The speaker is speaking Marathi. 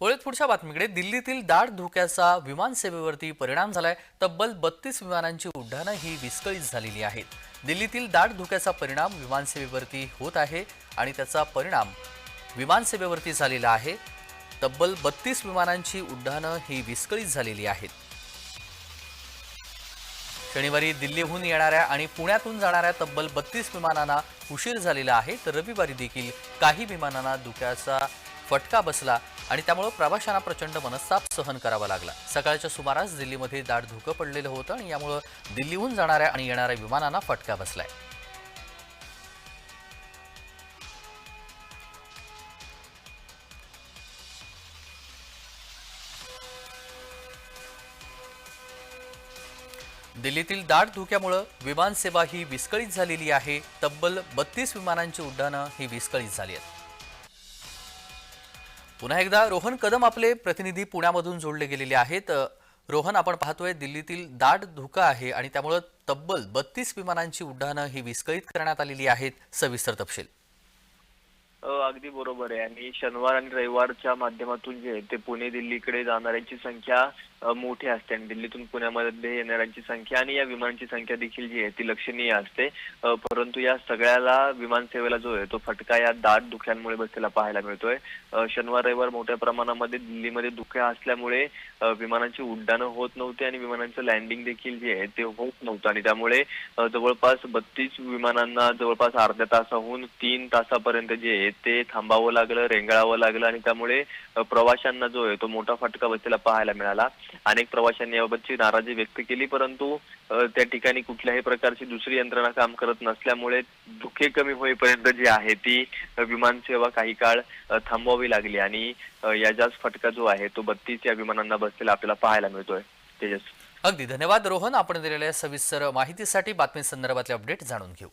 वळत पुढच्या बातमीकडे दिल्लीतील दाट धोक्याचा विमानसेवेवरती परिणाम झालाय. तब्बल बत्तीस विमानांची उड्डाणं ही विस्कळीत झालेली आहेत. दिल्लीतील दाट धोक्याचा परिणाम विमानसेवेवरती होत आहे आणि त्याचा परिणाम विमानसेवेवरती झालेला आहे. तब्बल बत्तीस विमानांची उड्डाणं ही विस्कळीत झालेली आहेत. शनिवारी दिल्लीहून येणाऱ्या आणि पुण्यातून जाणाऱ्या तब्बल बत्तीस विमानांना उशीर झालेला आहे तर रविवारी देखील काही विमानांना धुक्याचा फटका बसला. आणि त्यामुळे प्रवाशांना प्रचंड मनस्ताप सहन करावा लागला. सकाळच्या सुमारास दिल्लीमध्ये दाट धुकं पडलेलं होतं आणि यामुळं दिल्लीहून जाणाऱ्या आणि येणाऱ्या विमानांना फटका बसलाय. दिल्लीतील दाट धुक्यामुळं विमानसेवा ही विस्कळीत झालेली आहे. तब्बल बत्तीस विमानांची उड्डाणं ही विस्कळीत झाली आहेत. पुन्हा एकदा रोहन कदम आपले प्रतिनिधी पुण्यामधून जोडले गेलेले आहेत. रोहन आपण पाहतोय दिल्लीतील दाट धुका आहे आणि त्यामुळं तब्बल बत्तीस विमानांची उड्डाणं ही विस्कळीत करण्यात आलेली आहेत. सविस्तर तपशील. अगदी बरोबर आहे. आणि शनिवार आणि रविवारच्या माध्यमातून जे आहे ते पुणे दिल्लीकडे जाणाऱ्यांची संख्या मोठी असते. आणि दिल्लीतून पुण्यामध्ये येणाऱ्यांची संख्या आणि या विमानांची संख्या देखील जी आहे ती लक्षणीय असते. परंतु या सगळ्याला विमानसेवेला जो आहे तो फटका या दाट धुक्यांमुळे बसलेला पाहायला मिळतोय. शनिवार रविवार मोठ्या प्रमाणामध्ये दिल्लीमध्ये धुक्या असल्यामुळे विमानांची उड्डाणं होत नव्हती आणि विमानांचं लँडिंग देखील जे आहे ते होत नव्हतं. आणि त्यामुळे जवळपास बत्तीस विमानांना जवळपास अर्ध्या तासाहून तीन तासापर्यंत जे आहे ते थांबावं लागलं रेंगाळावं लागलं आणि त्यामुळे प्रवाशांना जो आहे तो मोठा फटका बसलेला पाहायला मिळाला. अनेक प्रवाशांनी याबाबतची नाराजी व्यक्त केली परंतु त्या ठिकाणी कुठल्याही प्रकारची दुसरी यंत्रणा काम करत नसल्यामुळे धुके कमी होईपर्यंत जी आहे ती विमान विमानसेवा काही काळ थांबवावी लागली आणि याचाच फटका जो आहे तो बत्तीस या विमानांना बसलेला आपल्याला पाहायला मिळतोय. तेजस. अगदी धन्यवाद रोहन. आपण दिलेल्या सविस्तर माहितीसाठी बातमी संदर्भातले अपडेट जाणून घेऊ.